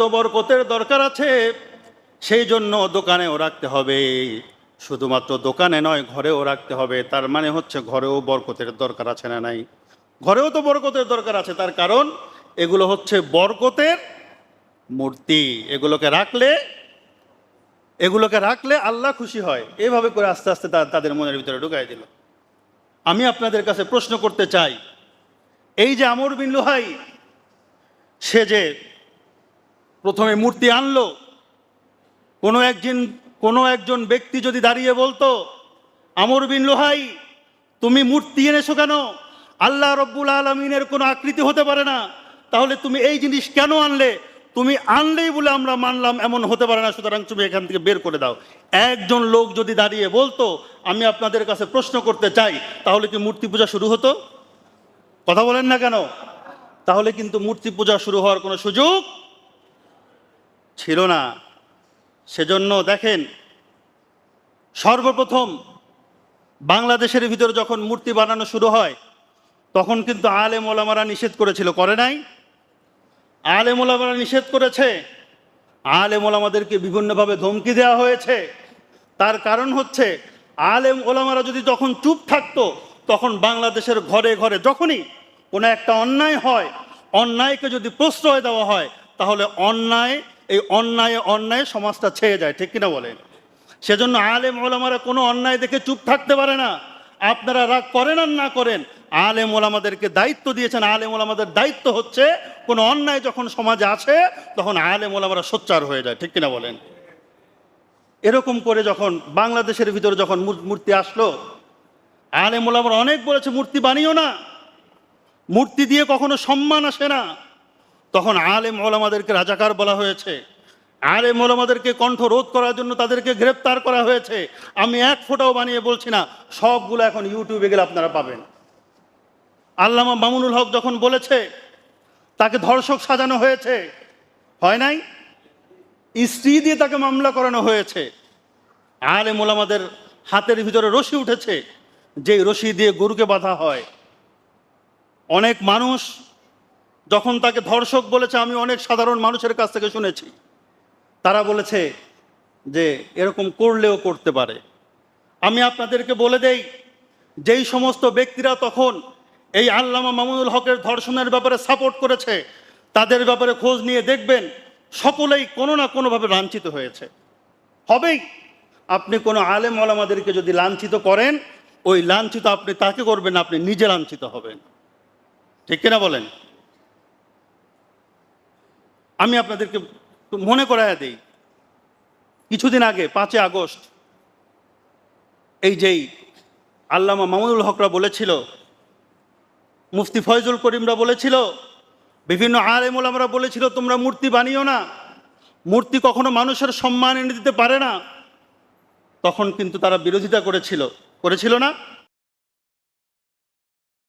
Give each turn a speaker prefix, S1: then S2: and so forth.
S1: তো বরকতের দরকার আছে, সেই জন্য দোকানেও রাখতে হবে। শুধুমাত্র দোকানে নয়, ঘরেও রাখতে হবে। তার মানে হচ্ছে ঘরেও বরকতের দরকার আছে না নাই? ঘরেও তো বরকতের দরকার আছে, তার কারণ এগুলো হচ্ছে বরকতের মূর্তি। এগুলোকে রাখলে এগুলোকে রাখলে আল্লাহ খুশি হয়। এভাবে করে আস্তে আস্তে তাদের মনের ভিতরে ঢুকাই দিল। আমি আপনাদের কাছে প্রশ্ন করতে চাই, এই যে আমর বিন লুহাই, সে যে প্রথমে মূর্তি আনলো। কোনো একজন কোনো একজন ব্যক্তি যদি দাঁড়িয়ে বলতো, আমর বিন লোহাই, তুমি মূর্তি এনেছো কেন? আল্লাহ রব্বুল আলমিনের কোনো আকৃতি হতে পারে না। তাহলে তুমি এই জিনিস কেন আনলে? তুমি আনলেই বলে আমরা মানলাম, এমন হতে পারে না। সুতরাং তুমি এখান থেকে বের করে দাও। একজন লোক যদি দাঁড়িয়ে বলতো, আমি আপনাদের কাছে প্রশ্ন করতে চাই, তাহলে কি মূর্তি পূজা শুরু হতো? কথা বলেন না কেন? তাহলে কিন্তু মূর্তি পূজা শুরু হওয়ার কোনো সুযোগ ছিল না। সেজন্য দেখেন, সর্বপ্রথম বাংলাদেশের ভিতরে যখন মূর্তি বানানো শুরু হয়, তখন কিন্তু আলেম ওলামারা নিষেধ করেছিল। করে নাই? আলেম ওলামারা নিষেধ করেছে। আলেম ওলামাদেরকে বিভিন্নভাবে ধমকি দেওয়া হয়েছে। তার কারণ হচ্ছে, আলেম ওলামারা যদি তখন চুপ থাকতো, তখন বাংলাদেশের ঘরে ঘরে যখনই কোনো একটা অন্যায় হয়, অন্যায়কে যদি প্রশ্রয় দেওয়া হয়, তাহলে অন্যায় এই অন্যায় অন্যায় সমাজটা ছেয়ে যায়, ঠিক কিনা বলেন? সেজন্য আলেম ওলামারা কোনো অন্যায় দেখে চুপ থাকতে পারে না। আপনারা রাগ করেন আর না করেন, আলেম ওলামাদেরকে দায়িত্ব দিয়েছেন, আলেম ওলামাদের দায়িত্ব হচ্ছে কোনো অন্যায় যখন সমাজে আছে তখন আলেম ওলামারা সোচ্চার হয়ে যায়, ঠিক কিনা বলেন? এরকম করে যখন বাংলাদেশের ভিতরে যখন মূর্তি আসলো, আলেম ওলামারা অনেক বলেছে, মূর্তি বানিও না। মূর্তি দিয়ে কখনো সম্মান আসে না। তখন আলেম ওলামাদেরকে রাজাকার বলা হয়েছে। আলেম ওলামাদেরকে কণ্ঠ রোধ করার জন্য তাদেরকে গ্রেপ্তার করা হয়েছে। আমি এক ফোঁটাও বানিয়ে বলছি না, সবগুলো এখন ইউটিউবে গেলে আপনারা পাবেন। আল্লামা মামুনুল হক যখন বলেছে, তাকে ধর্ষক সাজানো হয়েছে, হয় নাই? স্ত্রী দিয়ে তাকে মামলা করানো হয়েছে। আলেম ওলামাদের হাতের ভিতরে রশি উঠেছে, যেই রশি দিয়ে গরুকে বাঁধা হয়। অনেক মানুষ যখন তাকে ধর্ষক বলেছে, আমি অনেক সাধারণ মানুষের কাছ থেকে শুনেছি। তারা বলেছে যে, এরকম করলেও করতে পারে। আমি আপনাদেরকে বলে দেই, যেই সমস্ত ব্যক্তিরা তখন এই আল্লামা মামুনুল হকের ধর্ষণের ব্যাপারে সাপোর্ট করেছে, তাদের ব্যাপারে খোঁজ নিয়ে দেখবেন, সকলেই কোনো না কোনোভাবে লাঞ্ছিত হয়েছে। হবেই, আপনি কোনো আলেম আলামাদেরকে যদি লাঞ্ছিত করেন, ওই লাঞ্ছিত আপনি তাকে করবেন আপনি নিজে লাঞ্ছিত হবেন। ঠিক কিনা বলেন? আমি আপনাদেরকে মনে করাইয়া দিই। কিছুদিন আগে, পাঁচই আগস্ট, এই যেই আল্লামা মামুনুল হকরা বলেছিল, মুফতি ফয়জুল করিমরা বলেছিল, বিভিন্ন আলেমুল আমরা বলেছিল, তোমরা মূর্তি বানিও না। মূর্তি কখনো মানুষের সম্মান এনে দিতে পারে না। তখন কিন্তু তারা বিরোধিতা করেছিল। করেছিল না?